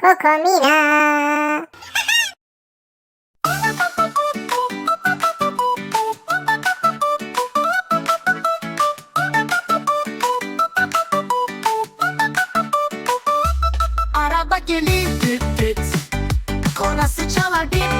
Kokomina. Araba gelir düt düt Kornası çalar bip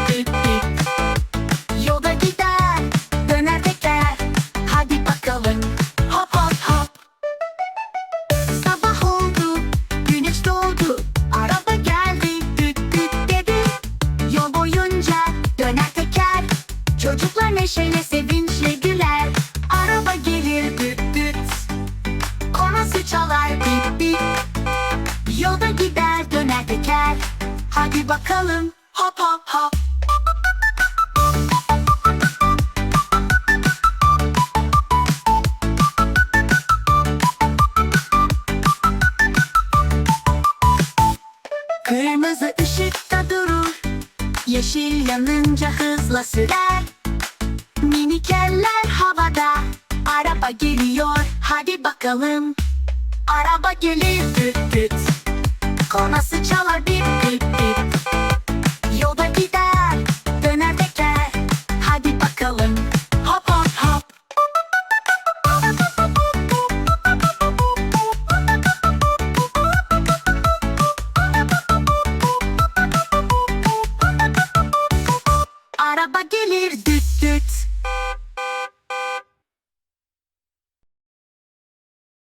Çocuklar neşeyle sevinçle güler. Araba gelir düt düt. Kornası çalar bip bip. Yolda gider döner teker. Hadi bakalım hop hop hop. Kırmızı ışıkta durur. Yeşil yanınca hızla sürer Minikeller havada Araba geliyor hadi bakalım. Araba gelir düt düt. Kornası çalar bip bip bip. Yolda gider Döner teker Hadi bakalım. Hop hop hop. Araba gelir düt